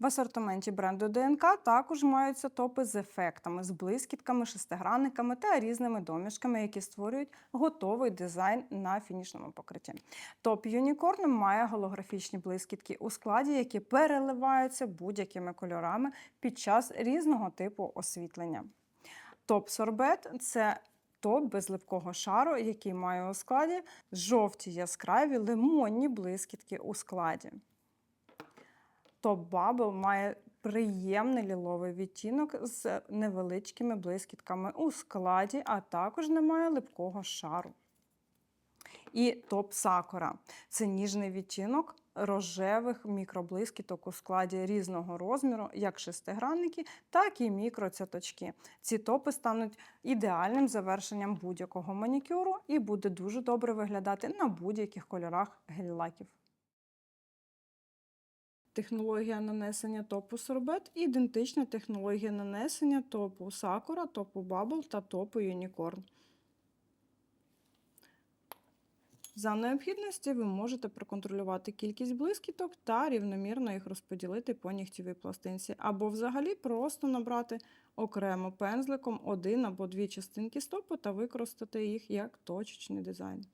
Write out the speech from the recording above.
В асортименті бренду ДНК також маються топи з ефектами, з блискітками, шестигранниками та різними домішками, які створюють готовий дизайн на фінішному покритті. Топ Unicorn має голографічні блискітки у складі, які переливаються будь-якими кольорами під час різного типу освітлення. Топ Сорбет це топ без липкого шару, який має у складі жовті яскраві лимонні блискітки у складі. Топ Bubble має приємний ліловий відтінок з невеличкими блискітками у складі, а також не має липкого шару. І топ Сакура це ніжний відтінок рожевих мікроблискіток у складі різного розміру, як шестигранники, так і мікроцяточки. Ці топи стануть ідеальним завершенням будь-якого манікюру і буде дуже добре виглядати на будь-яких кольорах гель-лаків. Технологія нанесення топу сорбет ідентична технології нанесення топу сакура, топу бабл та топу юнікорн. За необхідності ви можете проконтролювати кількість блискіток та рівномірно їх розподілити по нігтєвій пластинці, або взагалі просто набрати окремо пензликом один або дві частинки стопу та використати їх як точечний дизайн.